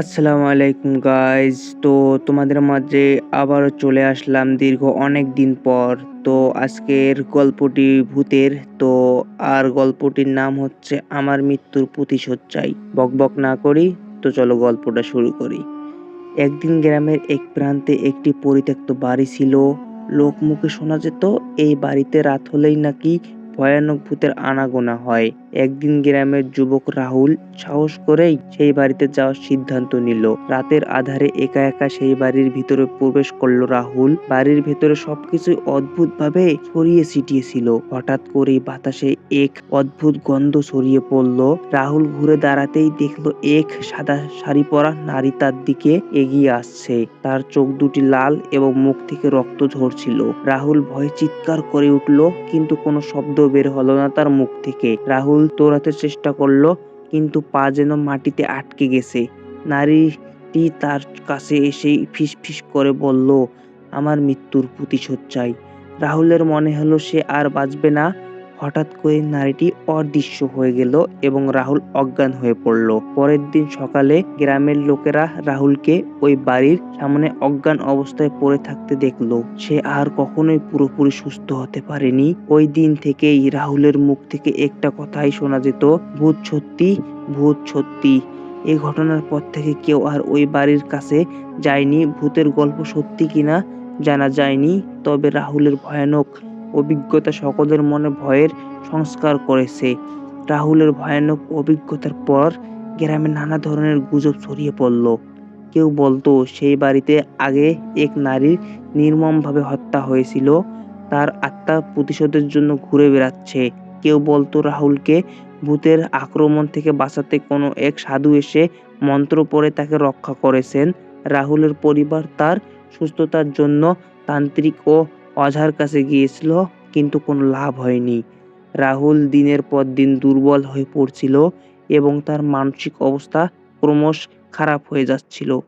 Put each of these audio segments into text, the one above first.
আসসালামু আলাইকুম গাইজ তো তোমাদের মাঝে আবারও চলে আসলাম দীর্ঘ অনেক দিন পর। তো আজকের গল্পটি ভূতের। তো আর গল্পটির নাম হচ্ছে আমার মৃত্যুর প্রতিশোধ চাই বক বক না করি, তো চলো গল্পটা শুরু করি। একদিন গ্রামের এক প্রান্তে একটি পরিত্যক্ত বাড়ি ছিল। লোক মুখে শোনা যেত, এই বাড়িতে রাত হলেই নাকি ভয়ানক ভূতের আনাগোনা হয়। একদিন গ্রামের যুবক রাহুল সাহস করেই সেই বাড়িতে যাওয়ার সিদ্ধান্ত নিল। রাতের আধারে একা একা সেই বাড়ির ভিতরে প্রবেশ করল রাহুল। বাড়ির ভেতরে সবকিছু অদ্ভুত ভাবে ছড়িয়ে ছিটিয়ে ছিল হঠাৎ করেই বাতাসে এক অদ্ভুত গন্ধ ছড়িয়ে পড়ল। রাহুল ঘুরে দাঁড়াতেই দেখল এক সাদা শাড়ি পরা নারী তার দিকে এগিয়ে আসছে। তার চোখ দুটি লাল এবং মুখ থেকে রক্ত ঝরছিল। রাহুল ভয়ে চিৎকার করে উঠল, কিন্তু কোনো শব্দ বের হলো না তার মুখ থেকে। রাহুল দৌড়াতে চেষ্টা করল, কিন্তু পা যেন মাটিতে আটকে গেছে। নারীটি তার কাছে এসে ফিস ফিস করে বলল, আমার মৃত্যুর প্রতিশোধ চাই। রাহুলের মনে হলো, সে আর বাঁচবে না। হঠাৎ করে নারীটি অদৃশ্য হয়ে গেল এবং রাহুল অজ্ঞান হয়ে পড়ল। পরের দিন সকালে গ্রামের লোকেরা রাহুলকে ওই বাড়ির সামনে অজ্ঞান অবস্থায় পড়ে থাকতে দেখল। সে আর কখনোই পুরোপুরি সুস্থ হতে পারেনি। ওই দিন থেকেই রাহুলের মুখ থেকে একটা কথাই শোনা যেত, ভূত সত্যি ভূত সত্যি। এই ঘটনার পর থেকে কেউ আর ওই বাড়ির কাছে যায়নি। ভূতের গল্প সত্যি কিনা জানা যায়নি। তবে রাহুলের ভয়ানক অভিজ্ঞতা সকলের মনে ভয়ের সংস্কার করেছে। রাহুলের ভয়ানক অভিজ্ঞতার পর গ্রামে নানা ধরনের গুজব ছড়িয়ে পড়ল। কেউ বলতো, সেই বাড়িতে আগে এক নারীর নির্মমভাবে হত্যা হয়েছিল, তার আত্মা প্রতিশোধের জন্য ঘুরে বেড়াচ্ছে। কেউ বলতো, রাহুলকে ভূতের আক্রমণ থেকে বাঁচাতে কোনো এক সাধু এসে মন্ত্র পড়ে তাকে রক্ষা করেছেন। রাহুলের পরিবার তার সুস্থতার জন্য তান্ত্রিক ও অঝার কাছে গিয়েছিল, কিন্তু কোনো লাভ হয়নি। রাহুল দিনের পর দিন দুর্বল হয়ে পড়ছিল এবং তার মানসিক অবস্থা ক্রমশ খারাপ হয়ে যাচ্ছিল।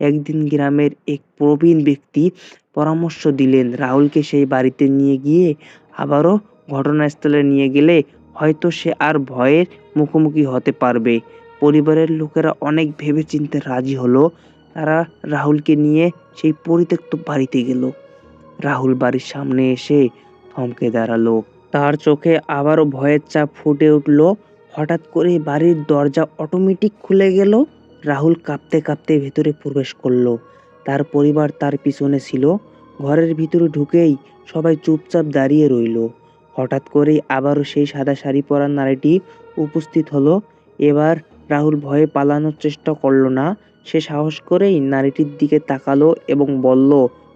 একদিন গ্রামের এক প্রবীণ ব্যক্তি পরামর্শ দিলেন, রাহুলকে সেই বাড়িতে নিয়ে গিয়ে আবারও ঘটনাস্থলে নিয়ে গেলে হয়তো সে আর ভয়ের মুখোমুখি হতে পারবে। পরিবারের লোকেরা অনেক ভেবেচিন্তে রাজি হলো। তারা রাহুলকে নিয়ে সেই পরিত্যক্ত বাড়িতে গেল। রাহুল বাড়ির সামনে এসে থমকে দাঁড়াল। তার চোখে আবারও ভয়ের চাপ ফুটে উঠল। হঠাৎ করে বাড়ির দরজা অটোমেটিক খুলে গেল। রাহুল কাঁপতে কাঁপতে ভেতরে প্রবেশ করল। তার পরিবার তার পিছনে ছিল। ঘরের ভিতরে ঢুকেই সবাই চুপচাপ দাঁড়িয়ে রইল। হঠাৎ করেই আবারও সেই সাদা শাড়ি পরা নারীটি উপস্থিত হলো। এবার রাহুল ভয়ে পালানোর চেষ্টা করল না। সে সাহস করেই নারীটির দিকে তাকালো এবং বলল,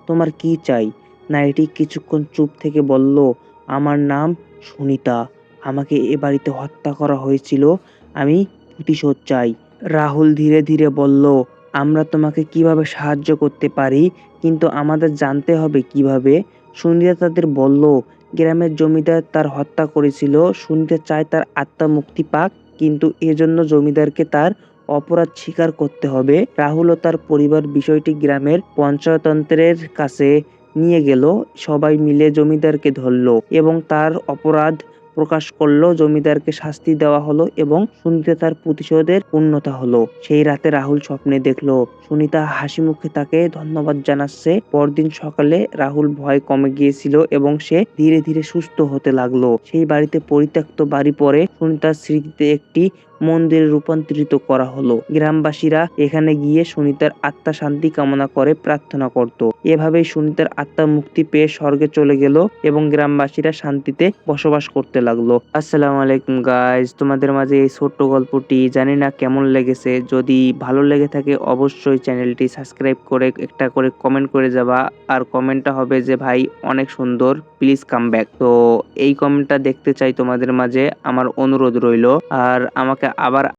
তোমার কি চাই? নারীটি কিছুক্ষণ চুপ থেকে বলল, আমার নাম সুনিতা। আমাকে এ বাড়িতে হত্যা করা হয়েছিল। আমি প্রতিশোধ চাই। রাহুল ধীরে ধীরে বলল, আমরা তোমাকে কীভাবে সাহায্য করতে পারি? কিন্তু আমাদের জানতে হবে কীভাবে? সুনিতা তাদের বলল, গ্রামের জমিদার তার হত্যা করেছিল। সুনিতা চায় তার আত্মা মুক্তি পাক, কিন্তু এজন্য জমিদারকে তার অপরাধ স্বীকার করতে হবে। রাহুল ও তার পরিবার বিষয়টি গ্রামের পঞ্চতন্ত্রের কাছে নিয়ে গেল, সবাই মিলে জমিদারকে ধরলো এবং তার অপরাধ প্রকাশ করল। জমিদারকে শাস্তি দেওয়া হলো এবং সুনিতা তার প্রতিশোধের পূর্ণতা হলো। সেই রাতে রাহুল স্বপ্নে দেখল, সুনিতা হাসি মুখে তাকে ধন্যবাদ জানাচ্ছে। পরদিন সকালে রাহুল ভয় কমে গিয়েছিল এবং সে ধীরে ধীরে সুস্থ হতে লাগল। সেই বাড়িতে পরিত্যক্ত বাড়ি পরে সুনিতার স্মৃতিতে একটি মন্দিরে রূপান্তরিত করা হলো। গ্রামবাসীরা এখানে গিয়ে সুনিতার আত্মা শান্তি কামনা করে প্রার্থনা করত। এভাবেই সুনিতার আত্মা মুক্তি পেয়ে স্বর্গে চলে গেল এবং গ্রামবাসীরা শান্তিতে বসবাস করতে লাগল। আসসালামু আলাইকুম গাইজ তোমাদের মাঝে এই ছোট্ট গল্পটি জানি না কেমন লেগেছে। যদি ভালো লেগে থাকে অবশ্যই চ্যানেলটি সাবস্ক্রাইব করে একটা করে কমেন্ট করে যাবা। আর কমেন্টটা হবে যে, ভাই, অনেক সুন্দর প্লিজ কাম ব্যাক তো এই কমেন্টটা দেখতে চাই তোমাদের মাঝে। আমার অনুরোধ রইল। আর আমাকে আবার